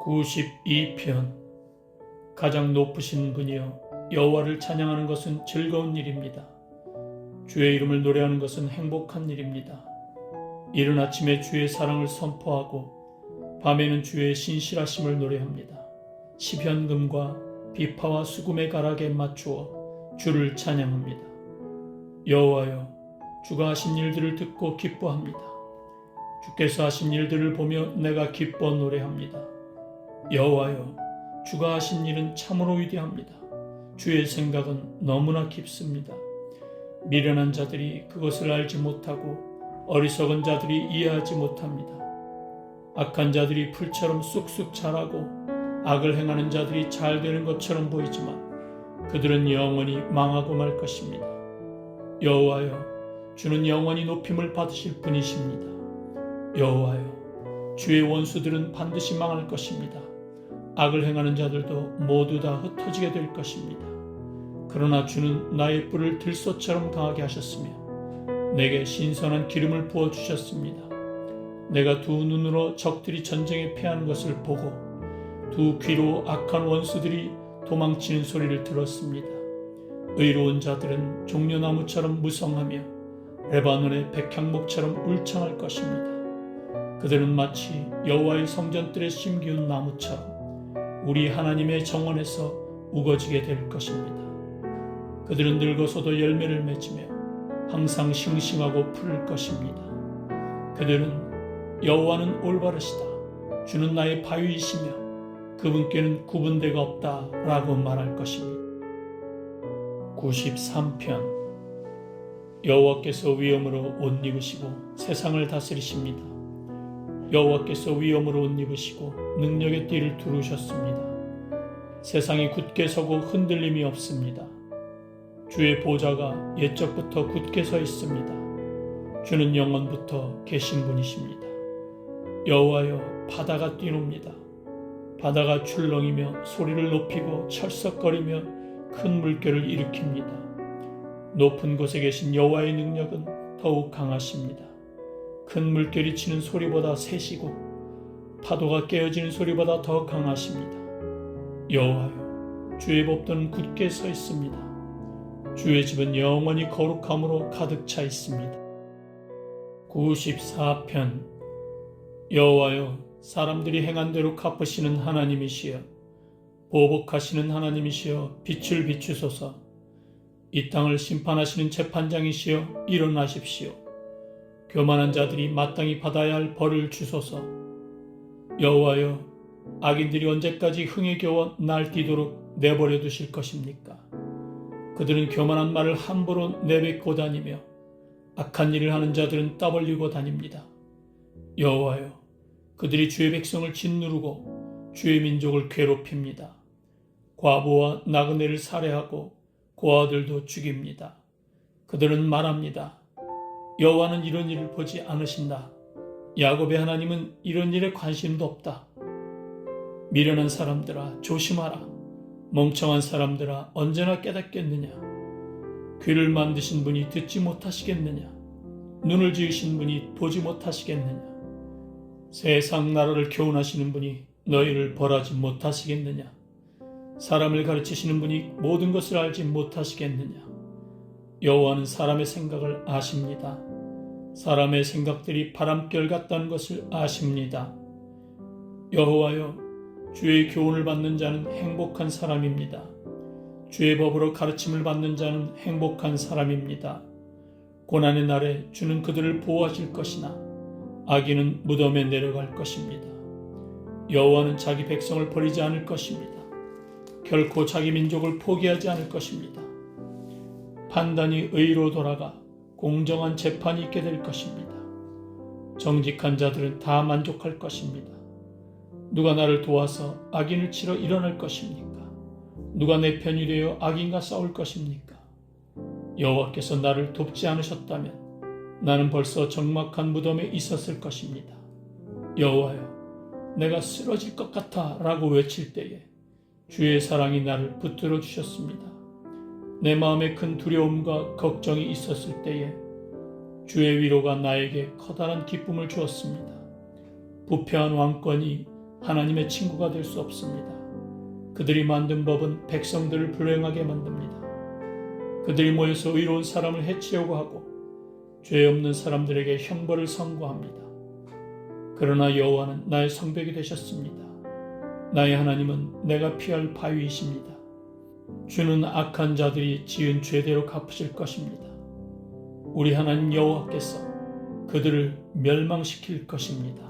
92편 가장 높으신 분이여 여호와를 찬양하는 것은 즐거운 일입니다. 주의 이름을 노래하는 것은 행복한 일입니다. 이른 아침에 주의 사랑을 선포하고 밤에는 주의 신실하심을 노래합니다. 시편금과 비파와 수금의 가락에 맞추어 주를 찬양합니다. 여호와여 주가 하신 일들을 듣고 기뻐합니다. 주께서 하신 일들을 보며 내가 기뻐 노래합니다. 여호와여 주가 하신 일은 참으로 위대합니다. 주의 생각은 너무나 깊습니다. 미련한 자들이 그것을 알지 못하고 어리석은 자들이 이해하지 못합니다. 악한 자들이 풀처럼 쑥쑥 자라고 악을 행하는 자들이 잘 되는 것처럼 보이지만 그들은 영원히 망하고 말 것입니다. 여호와여 주는 영원히 높임을 받으실 분이십니다. 여호와여 주의 원수들은 반드시 망할 것입니다. 악을 행하는 자들도 모두 다 흩어지게 될 것입니다. 그러나 주는 나의 뿔을 들소처럼 강하게 하셨으며 내게 신선한 기름을 부어 주셨습니다. 내가 두 눈으로 적들이 전쟁에 패하는 것을 보고 두 귀로 악한 원수들이 도망치는 소리를 들었습니다. 의로운 자들은 종려나무처럼 무성하며 레바논의 백향목처럼 울창할 것입니다. 그들은 마치 여호와의 성전들에 심기운 나무처럼 우리 하나님의 정원에서 우거지게 될 것입니다. 그들은 늙어서도 열매를 맺으며 항상 싱싱하고 푸를 것입니다. 그들은 여호와는 올바르시다. 주는 나의 바위이시며 그분께는 구분대가 없다라고 말할 것입니다. 93편 여호와께서 위엄으로 옷 입으시고 세상을 다스리십니다. 여호와께서 위엄으로 옷 입으시고 능력의 띠를 두르셨습니다. 세상이 굳게 서고 흔들림이 없습니다. 주의 보좌가 옛적부터 굳게 서 있습니다. 주는 영원부터 계신 분이십니다. 여호와여 바다가 뛰놉니다. 바다가 출렁이며 소리를 높이고 철썩거리며 큰 물결을 일으킵니다. 높은 곳에 계신 여호와의 능력은 더욱 강하십니다. 큰 물결이 치는 소리보다 세시고 파도가 깨어지는 소리보다 더 강하십니다. 여호와여 주의 법도는 굳게 서 있습니다. 주의 집은 영원히 거룩함으로 가득 차 있습니다. 94편 여호와여 사람들이 행한 대로 갚으시는 하나님이시여 보복하시는 하나님이시여 빛을 비추소서 이 땅을 심판하시는 재판장이시여 일어나십시오. 교만한 자들이 마땅히 받아야 할 벌을 주소서. 여호와여, 악인들이 언제까지 흥에 겨워 날뛰도록 내버려 두실 것입니까? 그들은 교만한 말을 함부로 내뱉고 다니며 악한 일을 하는 자들은 떠벌리고 다닙니다. 여호와여, 그들이 주의 백성을 짓누르고 주의 민족을 괴롭힙니다. 과부와 나그네를 살해하고 고아들도 죽입니다. 그들은 말합니다. 여호와는 이런 일을 보지 않으신다. 야곱의 하나님은 이런 일에 관심도 없다. 미련한 사람들아 조심하라. 멍청한 사람들아 언제나 깨닫겠느냐. 귀를 만드신 분이 듣지 못하시겠느냐. 눈을 지으신 분이 보지 못하시겠느냐. 세상 나라를 교훈하시는 분이 너희를 벌하지 못하시겠느냐. 사람을 가르치시는 분이 모든 것을 알지 못하시겠느냐. 여호와는 사람의 생각을 아십니다. 사람의 생각들이 바람결 같다는 것을 아십니다. 여호와여, 주의 교훈을 받는 자는 행복한 사람입니다. 주의 법으로 가르침을 받는 자는 행복한 사람입니다. 고난의 날에 주는 그들을 보호하실 것이나 악인은 무덤에 내려갈 것입니다. 여호와는 자기 백성을 버리지 않을 것입니다. 결코 자기 민족을 포기하지 않을 것입니다. 판단이 의로 돌아가 공정한 재판이 있게 될 것입니다. 정직한 자들은 다 만족할 것입니다. 누가 나를 도와서 악인을 치러 일어날 것입니까? 누가 내 편이 되어 악인과 싸울 것입니까? 여호와께서 나를 돕지 않으셨다면 나는 벌써 적막한 무덤에 있었을 것입니다. 여호와여, 내가 쓰러질 것 같아라고 외칠 때에 주의 사랑이 나를 붙들어 주셨습니다. 내 마음에 큰 두려움과 걱정이 있었을 때에 주의 위로가 나에게 커다란 기쁨을 주었습니다. 부패한 왕권이 하나님의 친구가 될 수 없습니다. 그들이 만든 법은 백성들을 불행하게 만듭니다. 그들이 모여서 의로운 사람을 해치려고 하고 죄 없는 사람들에게 형벌을 선고합니다. 그러나 여호와는 나의 성벽이 되셨습니다. 나의 하나님은 내가 피할 바위이십니다. 주는 악한 자들이 지은 죄대로 갚으실 것입니다. 우리 하나님 여호와께서 그들을 멸망시킬 것입니다.